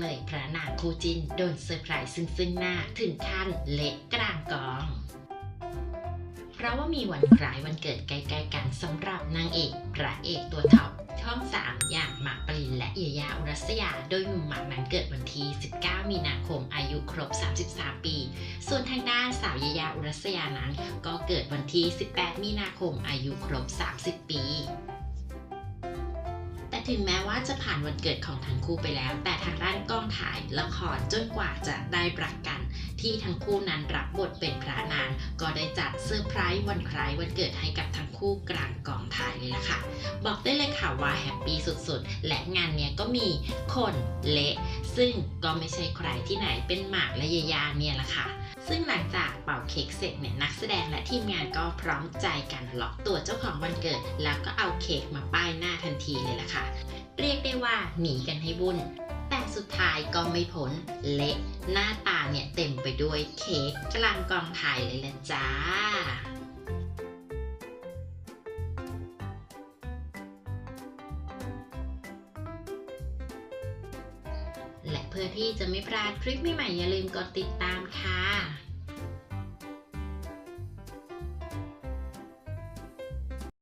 เลยพระนางคู่จินโดนเซอร์ไพรส์ซึ่งซึ่งหน้าถึงขั้นเละกลางกอง เพราะว่ามีวันคล้ายวันเกิดใกล้ๆกันสำหรับนางเอกพระเอกตัวท็อปช่อง 3 อย่างหมากปรินและเอียยาอุรัสยา โดยหนุ่มหมากนั้นเกิดวันที่ 19 มีนาคมอายุครบ 33 ปี ส่วนทางด้านสาวเอียยาอุรัสยานั้น ก็เกิดวันที่ 18 มีนาคมอายุครบ 30 ปี ถึงแม้ว่าจะผ่านวันเกิดของทั้งคู่ไปแล้ว แต่ทางด้านกล้องถ่ายละครจนกว่าจะได้รักกัน ที่ทั้งคู่นั้นรับบทเป็นพระนาง ก็ได้จัดเซอร์ไพรส์วันคล้ายวันเกิดให้กับทั้งคู่กลางกองถ่ายเลยล่ะค่ะ บอกได้เลยค่ะว่าแฮปปี้สุดๆ และงานเนี้ยก็มีคนเละ ซึ่งก็ไม่ใช่ใครที่ไหนเป็นหมากและยายาเนี่ยแหละค่ะ ซึ่งหลังจาก เค้กเสร็จเนี่ยนักแสดงและทีมงานก็พร้อมใจกันล็อกตัวเจ้าของวันเกิด แล้วก็เอาเค้กมาป้ายหน้าทันทีเลยล่ะค่ะ เรียกได้ว่าหนีกันให้วุ่นแต่สุดท้ายก็ไม่พ้นเละหน้าตาเนี่ยเต็มไปด้วยเค้กกลางกองถ่ายเลยละจ้า และเพื่อที่จะไม่พลาดคลิปใหม่ๆอย่าลืมกดติดตามค่ะ